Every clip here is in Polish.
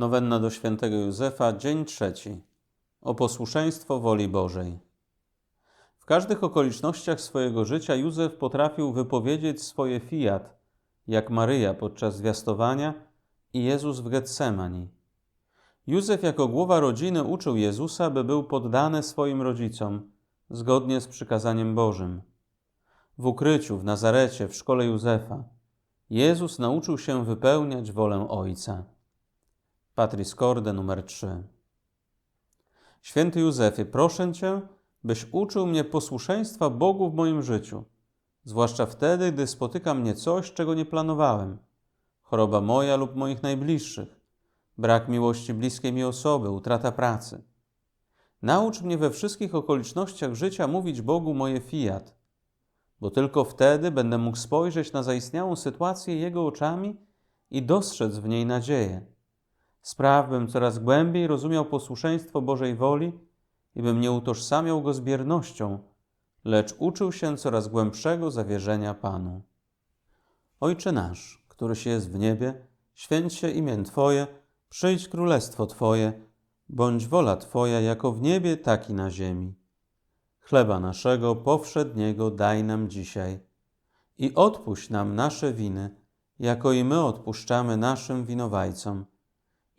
Nowenna do świętego Józefa, dzień trzeci. O posłuszeństwo woli Bożej. W każdych okolicznościach swojego życia Józef potrafił wypowiedzieć swoje fiat, jak Maryja podczas zwiastowania i Jezus w Getsemani. Józef jako głowa rodziny uczył Jezusa, by był poddany swoim rodzicom, zgodnie z przykazaniem Bożym. W ukryciu, w Nazarecie, w szkole Józefa, Jezus nauczył się wypełniać wolę Ojca. Patris Corde numer 3. Święty Józefie, proszę Cię, byś uczył mnie posłuszeństwa Bogu w moim życiu, zwłaszcza wtedy, gdy spotyka mnie coś, czego nie planowałem. Choroba moja lub moich najbliższych, brak miłości bliskiej mi osoby, utrata pracy. Naucz mnie we wszystkich okolicznościach życia mówić Bogu moje fiat, bo tylko wtedy będę mógł spojrzeć na zaistniałą sytuację Jego oczami i dostrzec w niej nadzieję. Spraw, bym coraz głębiej rozumiał posłuszeństwo Bożej woli i bym nie utożsamiał go z biernością, lecz uczył się coraz głębszego zawierzenia Panu. Ojcze nasz, któryś jest w niebie, święć się imię Twoje, przyjdź królestwo Twoje, bądź wola Twoja jako w niebie, tak i na ziemi. Chleba naszego powszedniego daj nam dzisiaj i odpuść nam nasze winy, jako i my odpuszczamy naszym winowajcom.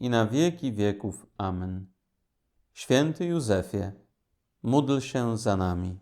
i na wieki wieków. Amen. Święty Józefie, módl się za nami.